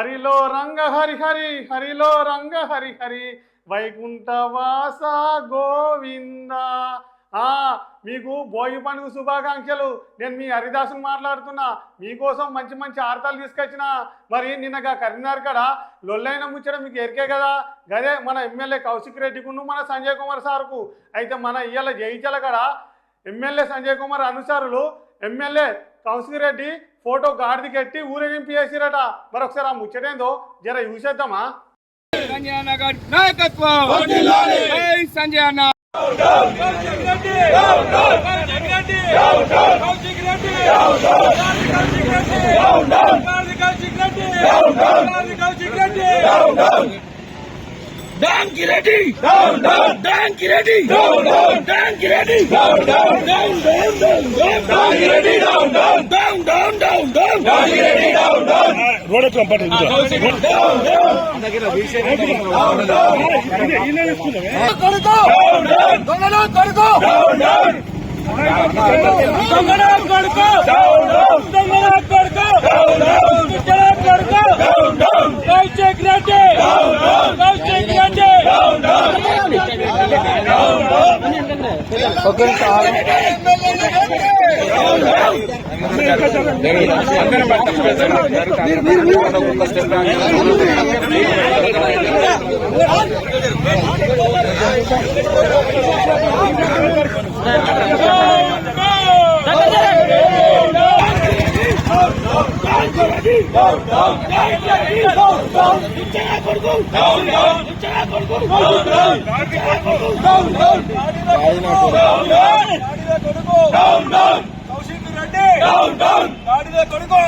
హరిలో రంగ హరి హరి హరిలో రంగ హరి హరి వైకుంఠవాస గోవింద. ఆ మీకు భోగి పండుగ శుభాకాంక్షలు. నేను మీ హరిదాసుని మాట్లాడుతున్నా. మీకోసం మంచి మంచి ఆర్తాలు తీసుకొచ్చిన. మరి నిన్నగా కరీంనగర్ కాడ లొల్లైన ముచ్చట మీకు ఎరికే కదా. గదే మన ఎమ్మెల్యే కౌశిక్ రెడ్డికును మన సంజయ్ కుమార్ సార్కు. అయితే మన ఇయ్యాల జయించాల కాడ ఎమ్మెల్యే సంజయ్ కుమార్ అనుసారులు ఎమ్మెల్యే కౌశిక్ రెడ్డి ఫోటో గాడిది కట్టి ఊరేగింపు చేసిరట మరి ఒకసారి ఆ ముచ్చటేందో జర చూసేద్దామా సంజయ్ అన్న గారి నాయకత్వం సంజయ్ అన్న donkey Reddy down down donkey Reddy down down donkey Reddy down down down down down down down down down down down down donkey Reddy down down road కంపట్ down down కొడుకో దొంగలో కొడుకో దొంగలో కొడుకో దొంగలో కొడుకో దొంగలో కొడుకో కౌశిక్ రెడ్డి కౌశిక్ రెడ్డి కౌశిక్ రెడ్డి గాడిద కొడుకు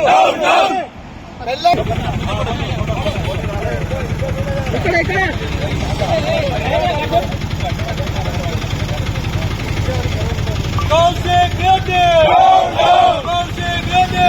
కౌశిక్ కౌశిక్ రెడ్డి కౌశిక్ రెడ్డి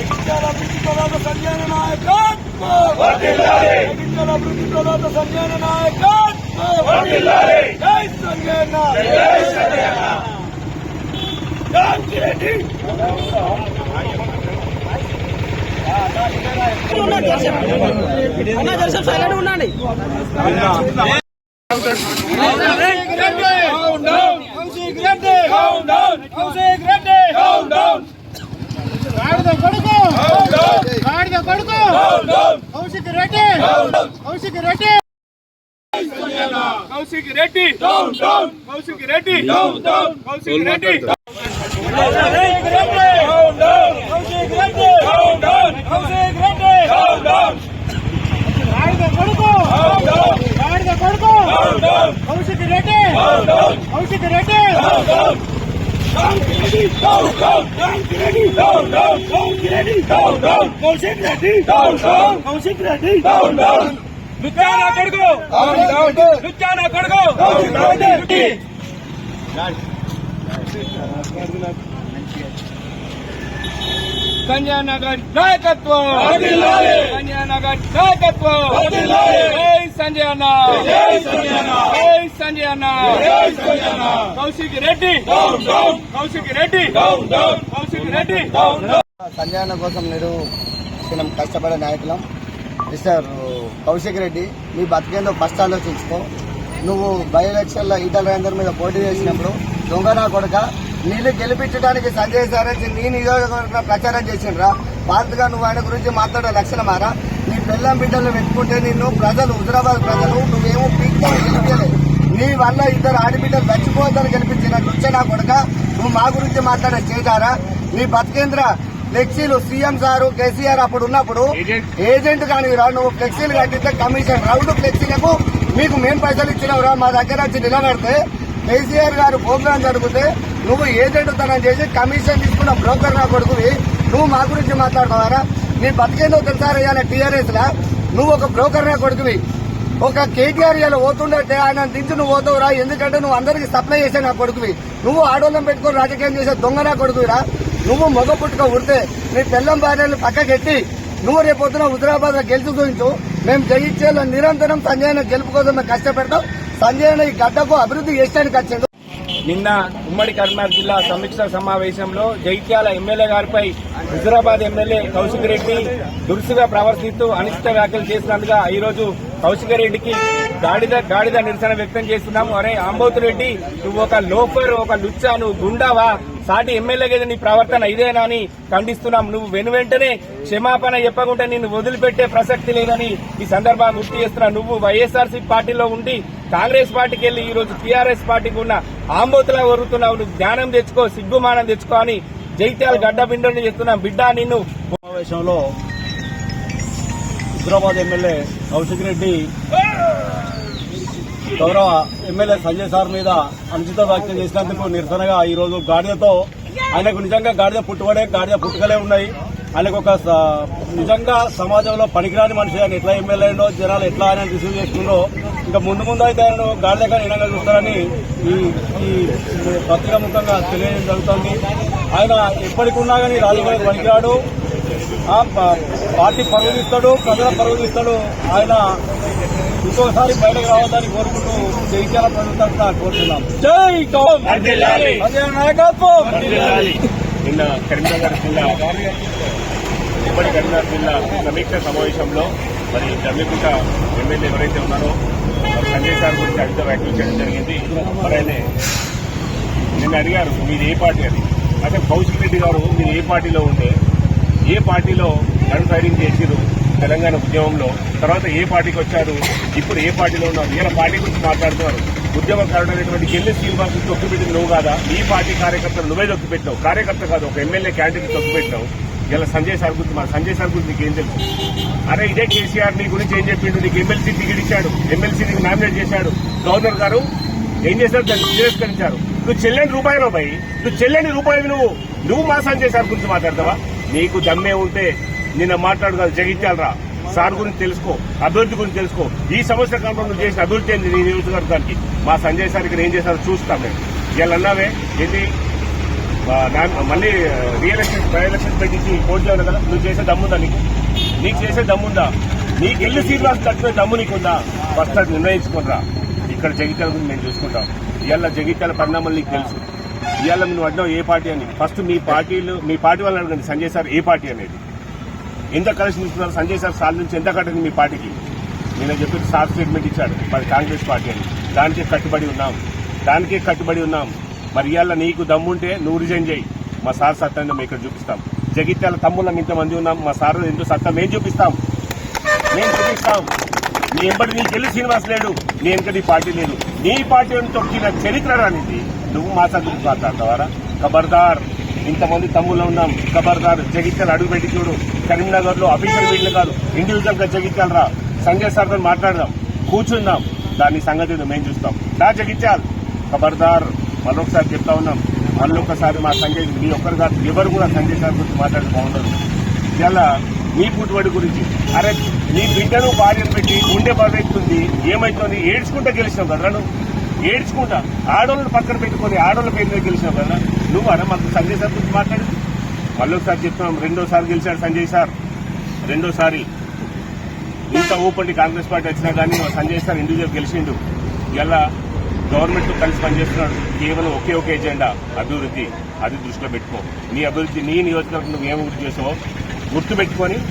జగిత్యాల అభివృద్ధి ప్రదాత సంజయన నాయకత్వం జగిత్యాల అభివృద్ధి ప్రదాత సంజయన నాయకత్వం జై సంజయన రెడ్డి కౌశిక్ రెడ్డి కౌశిక్ రెడ్డి గాడిద కొడుకు గాడిద కొడుకు కౌశిక్ రెడ్డి కౌశిక్ రెడ్డి కౌశిక్ రెడ్డి కౌశిక్ రెడ్డి కౌశిక్ రెడ్డి కౌశిక్ రెడ్డి కౌశిక్ రెడ్డి గాడిద కొడుకు గాడిద కొడుకు కౌశిక్ రెడ్డి కౌశిక్ రెడ్డి కౌశిక్ రెడ్డి లుచ్చానా కొడుకు లుచ్చానా కొడుకు సంజయ్ నగర్ నాయకత్వం! సంజయ్ నగర్ నాయకత్వం! జై సంజయ్ అన్న జై సంజయ్ అన్న కౌశిక్ రెడ్డి! కౌశిక్ రెడ్డి! కౌశిక్ రెడ్డి! సంజయన కోసం నేను మనం కష్టపడే నాయకులం. మిస్టర్ కౌశిక్ రెడ్డి నీ బతికేందో ఫస్ట్ ఆలోచించుకో. నువ్వు బై ఎలక్షన్లో ఈటల రాజేందర్ మీద పోటీ చేసినప్పుడు దొంగ నా కొడక నీళ్ళు గెలిపించడానికి సంజయ్ సార్ వచ్చి నీ నియోజకవర్గంలో ప్రచారం చేసిండ్రా. పాతగా నువ్వు ఆయన గురించి మాట్లాడే లక్షణమారా నీ పిల్లం బిడ్డలు పెట్టుకుంటే నిన్ను ప్రజలు హుజరాబాద్ ప్రజలు నువ్వేమో పీక్తో గెలిపించలేదు నీ వల్ల ఇద్దరు ఆడబిడ్డలు చచ్చిపోతారు గెలిపించిన దుచ్చ నా కొడక నువ్వు మా గురించి మాట్లాడే చేశారా నీ బతికేంద్ర? ఫ్లెక్సీలు సీఎం సారు కేసీఆర్ అప్పుడు ఉన్నప్పుడు ఏజెంట్ కానీ రా నువ్వు ఫ్లెక్సీలు కట్టితే కమిషన్ రౌండ్ ఫ్లెక్సీలకు మీకు మేము పైసలు ఇచ్చినవరా మా దగ్గర వచ్చి నిలబెడితే కేసీఆర్ గారు ప్రోగ్రాం జరిగితే నువ్వు ఏజెంట్ తనం చేసి కమిషన్ తీసుకున్న బ్రోకర్ నా కొడుకువి నువ్వు మా గురించి మాట్లాడతావారా నీ బతికేందో తెలుసా ఇవాళ టీఆర్ఎస్ లా? నువ్వు ఒక బ్రోకర్ నా కొడుకువి ఒక కేటీఆర్ ఇలా పోతుండే ఆయన దించి నువ్వు పోతావురా. ఎందుకంటే నువ్వు అందరికి సప్లై చేసే నా కొడుకువి నువ్వు ఆడోళ్ళం పెట్టుకొని రాజకీయం చేసే దొంగ నా కొడుకువిరా నువ్వు మొగ పుట్టుక ఉడితే నీ పెళ్ళం భార్యలు పక్కకెట్టి నువ్వు రేపొద్దున హుజరాబాద్లో గెలుచు చూపించు. మేము జయించేలా నిరంతరం సంజయ్ గెలుపు కోసం మేము కష్టపెడతాం. సంజయ్ ఈ గడ్డకు అభివృద్ధి చేయడానికి వచ్చిండు. నిన్న ఉమ్మడి కరీంనగర్ జిల్లా సమీక్ష సమావేశంలో జైత్యాల ఎమ్మెల్యే గారిపై హుజురాబాద్ ఎమ్మెల్యే కౌశిక్ రెడ్డి దురుసుగా ప్రవర్తిస్తూ అనిష్ట వ్యాఖ్యలు చేసినందుగా ఈ రోజు కౌశిక్ రెడ్డికి గాడిద గాడిద నిరసన వ్యక్తం చేస్తున్నాము. అరే ఆంబోతు రెడ్డి నువ్వు ఒక లోఫర్ ఒక లుచ్చా నువ్వు గుండావా? సాటి ఎమ్మెల్యే నీ ప్రవర్తన ఇదేనా అని ఖండిస్తున్నాం. నువ్వు వెను వెంటనే క్షమాపణ చెప్పకుండా నిన్ను వదిలిపెట్టే ప్రసక్తి లేదని ఈ సందర్భంగా గుర్తు చేస్తున్నా. నువ్వు వైఎస్ఆర్సీ పార్టీలో ఉండి కాంగ్రెస్ పార్టీకి వెళ్ళి ఈ రోజు టీఆర్ఎస్ పార్టీకి ఉన్న ఆంబోతులా వరుతున్నావు నువ్వు జ్ఞానం తెచ్చుకో సిగ్గుమానం తెచ్చుకో అని జైత్యాల గడ్డ బిండని చెప్తున్నా బిడ్డ నిన్ను. సమావేశంలో హైదరాబాద్ ఎమ్మెల్యే కౌశిక్ రెడ్డి గౌరవ ఎమ్మెల్యే సంజయ్ సార్ మీద అనుచిత వ్యాఖ్యలు చేసినందుకు నిరసనగా ఈ రోజు గాడిదతో ఆయనకు నిజంగా గాడిద పుట్టుబడే గాడిద పుట్టుకలే ఉన్నాయి. ఆయనకు ఒక నిజంగా సమాజంలో పనికిరాని మనిషి ఆయన ఎట్లా ఎమ్మెల్యేనో జనాలు ఎట్లా ఆయన రిసీవ్ చేసుకుందో ఇంకా ముందు ముందు అయితే ఆయన గాడిదగా నిజంగా చూస్తారని ఈ ఈ పత్రిక ముఖంగా తెలియజేయడం జరుగుతుంది. ఆయన ఎప్పటికున్నా కానీ రాజకీయాలకు పనికిరాడు. పార్టీ పరువు తీస్తాడు ప్రజల పరువు తీస్తాడు. ఆయన ఇంకోసారి బయటకు రావద్దని కోరుకుంటూ జైత్యాల ప్రజల తరఫున కోరుతున్నాం. జై నాయకత్వం! నిన్న కరీంనగర్ జిల్లా ఉమ్మడి కరీంనగర్ జిల్లా సమీక్ష సమావేశంలో మరి జమ్మికుంట ఎమ్మెల్యే ఎవరైతే ఉన్నారో సంజయ్ సార్ గురించి అడిగితే వ్యాఖ్యలు చేయడం జరిగింది. మరి ఆయన నిన్న అడిగారు మీరు ఏ పార్టీ అని అంటే కౌశిక్ రెడ్డి గారు మీరు ఏ పార్టీలో ఉంటే ఏ పార్టీలో గన్ ఫైరింగ్ చేసిరు తెలంగాణ ఉద్యమంలో? తర్వాత ఏ పార్టీకి వచ్చారు? ఇప్పుడు ఏ పార్టీలో ఉన్నారు? ఈయన పార్టీ గురించి మాట్లాడుతున్నారు. ఉద్యమకారుడు అనేటువంటి కెల్లి శ్రీనివాస్ తొక్కిపెట్టింది నువ్వు కాదా? ఈ పార్టీ కార్యకర్తలు నువ్వే తొక్కిపెట్టావు కార్యకర్త కాదు ఒక ఎమ్మెల్యే క్యాండిడేట్ తొక్కిపెట్టావు ఇలా సంజయ్ సార్ గురించి మా సంజయ్ సార్ గురించి నీకేం తెలుసు? అరే ఇదే కేసీఆర్ నీ గురించి ఏం చెప్పిండు? నీకు ఎమ్మెల్సీ టికెట్ ఇచ్చాడు. ఎమ్మెల్సీ నీకు నామినేట్ చేశాడు. గవర్నర్ గారు ఏం చేశారు? దాన్ని తిరస్కరించారు. నువ్వు చెల్లని రూపాయలు పోయి నువ్వు చెల్లని రూపాయలు నువ్వు. నువ్వు మా సంజయ్ సార్ గురించి మాట్లాడతావా? నీకు దమ్మే ఉంటే నిన్న మాట్లాడు కదా జగించాలరా సార్ గురించి తెలుసుకో అభివృద్ధి గురించి తెలుసుకో. ఈ సంవత్సర కాలంలో నువ్వు చేసిన అభివృద్ధి ఏంది నీ నియోజకవర్గానికి? మా సంజయ్ సార్ ఇక్కడ ఏం చేశారో చూస్తాం మేము. అన్నావే ఏంటి? మళ్ళీ రియల్ ఎస్టేట్ బై ఎలక్షన్ పెట్టించి పోటీ కదా నువ్వు చేసే దమ్ముందా నీకు? నీకు చేసే దమ్ముందా నీకు ఇల్లు శ్రీనివాస్ కట్టుకునే దమ్ము నీకుందా ఫస్ట్ అది నిర్ణయించుకుంటా. ఇక్కడ జగిత్యాల గురించి మేము చూసుకుంటాం. ఇవాళ జగిత్యాల పరిణామాలు నీకు తెలుసు. ఇవాళ నువ్వు అడ్డావు ఏ పార్టీ అని. ఫస్ట్ మీ పార్టీలు మీ పార్టీ వాళ్ళని అడగండి సంజయ్ సార్ ఏ పార్టీ అనేది. ఎంత కలిసి తీసుకున్నారు సంజయ్ సార్ సార్ నుంచి ఎంత కట్టింది మీ పార్టీకి? నేను చెప్పి సార్ స్టేట్మెంట్ ఇచ్చాడు మరి కాంగ్రెస్ పార్టీ అని. దానికే కట్టుబడి ఉన్నాం. దానికే కట్టుబడి ఉన్నాం. మరి ఇవాళ నీకు దమ్ముంటే నువ్వు రిజైన్ చేయి. మా సార్ సత్తాన్ని మేము ఇక్కడ చూపిస్తాం. జగిత్యాల తమ్ముళ్ళం ఇంతమంది ఉన్నాం. మా సార్ ఎందుకు సత్తా మేము చూపిస్తాం. మేము చూపిస్తాం. నీ ఎంబడి నీకు వెళ్ళి శ్రీనివాస్ లేడు. నీ వెనక నీ పార్టీ లేదు. నీ పార్టీ తొక్కిన చరిత్ర రానిది. నువ్వు మా సార్ గురించి మాట్లాడతావారా? ఖబర్దార్ ఇంతమంది తమ్ముళ్ళు ఉన్నాం. ఖబర్దార్ జగిత్యాల అడుగు పెట్టి చూడు. కరీంనగర్లో అఫీషియల్ వీళ్ళు కాదు. ఇండివిజువల్గా జగిత్యాల రా. సంజయ్ సార్తో మాట్లాడదాం. కూర్చుందాం. దాని సంగతి మేము చూస్తాం. రా జగిత్యాల్. ఖబర్దార్ మరొకసారి చెప్తా ఉన్నాం. మళ్ళొకసారి మా సంజయ్ మీ ఒక్కరు కాదు ఎవరు కూడా సంజయ్ సార్ గురించి మాట్లాడి బాగుండదు. ఇలా నీ పుట్టుబడి గురించి అరే నీ బిడ్డను భార్యను పెట్టి గుండె బాధెత్తుంది ఏమైతుంది ఏడ్చుకుంటా గెలిచినావు కదా నువ్వు? ఏడ్చుకుంటా. ఆడోళ్ళని పక్కన పెట్టుకొని ఆడోళ్ళ పేరు మీద గెలిచినావు కదా నువ్వు అరే మాకు సంజయ్ సార్ గురించి మాట్లాడు. మళ్ళొకసారి చెప్తున్నాం రెండోసారి గెలిచాడు సంజయ్ సార్. రెండోసారి ఇంత ఊపండి కాంగ్రెస్ పార్టీ వచ్చినా కానీ మా సంజయ్ సార్ ఇండివిజువల్ గెలిచిండు. ఇలా గవర్నమెంట్తో కలిసి పనిచేస్తున్నాడు కేవలం ఒకే ఒక ఎజెండా అభివృద్ధి. అది దృష్టిలో పెట్టుకో. నీ అభివృద్ధి నీ నియోజకవర్గం నువ్వు ఏం అభివృద్ధి చేసావో గుర్తు పెట్టుకొని